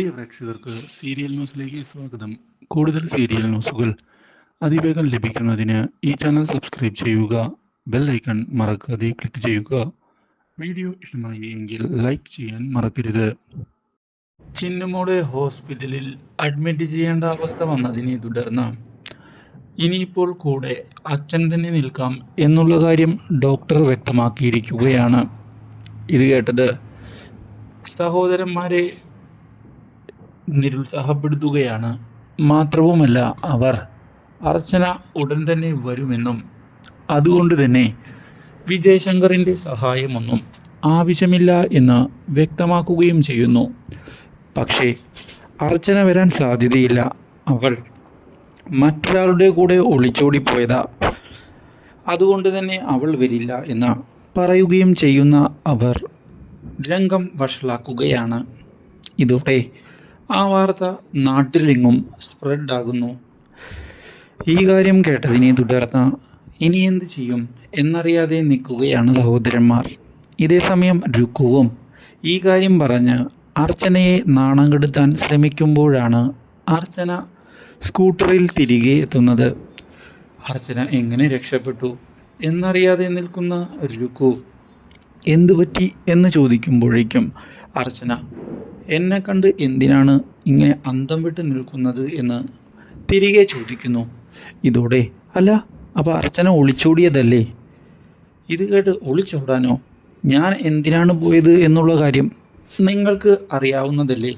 പ്രിയ പ്രേക്ഷകർക്ക് സീരിയൽ ന്യൂസിലേക്ക് സ്വാഗതം. കൂടുതൽ സീരിയൽ ന്യൂസുകൾ അതിവേഗം ലഭിക്കുന്നതിന് ഈ ചാനൽ സബ്സ്ക്രൈബ് ചെയ്യുക ബെൽ ഐക്കൺ മറക്കാതെ ക്ലിക്ക് ചെയ്യുക. വീഡിയോ ഇഷ്ടമായി എങ്കിൽ ലൈക്ക് ചെയ്യാൻ മറക്കരുത്. ചിന്നുമോളെ ഹോസ്പിറ്റലിൽ അഡ്മിറ്റ് ചെയ്യേണ്ട അവസ്ഥ വന്നതിനെ തുടർന്ന് ഇനിയിപ്പോൾ കൂടെ അച്ഛൻ തന്നെ നിൽക്കാം എന്നുള്ള കാര്യം ഡോക്ടർ വ്യക്തമാക്കിയിരിക്കുകയാണ്. ഇത് കേട്ടത് സഹോദരന്മാരെ നിരുത്സാഹപ്പെടുത്തുകയാണ്. മാത്രവുമല്ല അവർ അർച്ചന ഉടൻ തന്നെ വരുമെന്നും അതുകൊണ്ട് തന്നെ വിജയശങ്കറിന്റെ സഹായമൊന്നും ആവശ്യമില്ല എന്ന് വ്യക്തമാക്കുകയും ചെയ്യുന്നു. പക്ഷേ അർച്ചന വരാൻ സാധ്യതയില്ല. അവൾ മറ്റൊരാളുടെ കൂടെ ഒളിച്ചോടിപ്പോയതാ. അതുകൊണ്ട് തന്നെ അവൾ വരില്ല എന്ന് പറയുകയും ചെയ്യുന്ന അവർ രംഗം വഷളാക്കുകയാണ്. ഇതോടെ ആ വാർത്ത നാട്ടിലെങ്ങും സ്പ്രെഡാകുന്നു. ഈ കാര്യം കേട്ടതിനെ തുടർന്ന് ഇനി എന്ത് ചെയ്യും എന്നറിയാതെ നിൽക്കുകയാണ് സഹോദരന്മാർ. ഇതേസമയം രുക്കുവും ഈ കാര്യം പറഞ്ഞ് അർച്ചനയെ നാണം കെടുത്താൻ ശ്രമിക്കുമ്പോഴാണ് അർച്ചന സ്കൂട്ടറിൽ തിരികെ എത്തുന്നത്. അർച്ചന എങ്ങനെ രക്ഷപ്പെട്ടു എന്നറിയാതെ നിൽക്കുന്ന രുക്കു എന്തു പറ്റി എന്ന് ചോദിക്കുമ്പോഴേക്കും അർച്ചന എന്നെ കണ്ട് എന്തിനാണ് ഇങ്ങനെ അന്തം വിട്ട് നിൽക്കുന്നത് എന്ന് തിരികെ ചോദിക്കുന്നു. ഇതോടെ അല്ല അപ്പോൾ അർച്ചന ഒളിച്ചോടിയതല്ലേ? ഇത് കേട്ട് ഒളിച്ചോടാനോ? ഞാൻ എന്തിനാണ് പോയത് എന്നുള്ള കാര്യം നിങ്ങൾക്ക് അറിയാവുന്നതല്ലേ?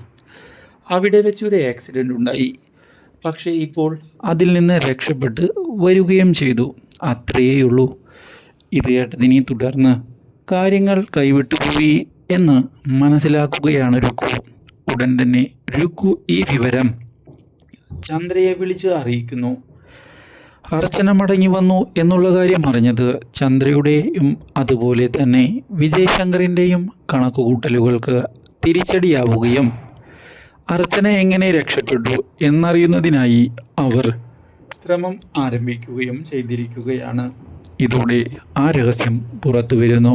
അവിടെ വെച്ച് ഒരു ആക്സിഡന്റ് ഉണ്ടായി. പക്ഷേ ഇപ്പോൾ അതിൽ നിന്ന് രക്ഷപ്പെട്ട് വരികയും ചെയ്തു. അത്രയേയുള്ളൂ. ഇത് കേട്ടതിനെ തുടർന്ന് കാര്യങ്ങൾ കൈവിട്ടുപോയി. എന്ന് മനസ്സിലാക്കുകയാണ് രുക്കു. ഉടൻ തന്നെ രുക്കു ഈ വിവരം ചന്ദ്രയെ വിളിച്ച് അറിയിക്കുന്നു. അർച്ചന മടങ്ങി വന്നു എന്നുള്ള കാര്യം അറിഞ്ഞത് ചന്ദ്രയുടെയും അതുപോലെ തന്നെ വിജയശങ്കറിന്റെയും കണക്കുകൂട്ടലുകൾക്ക് തിരിച്ചടിയാവുകയും അർച്ചന എങ്ങനെ രക്ഷപ്പെട്ടു എന്നറിയുന്നതിനായി അവർ ശ്രമം ആരംഭിക്കുകയും ചെയ്തിരിക്കുകയാണ്. ഇതോടെ ആ രഹസ്യം പുറത്തു വരുന്നു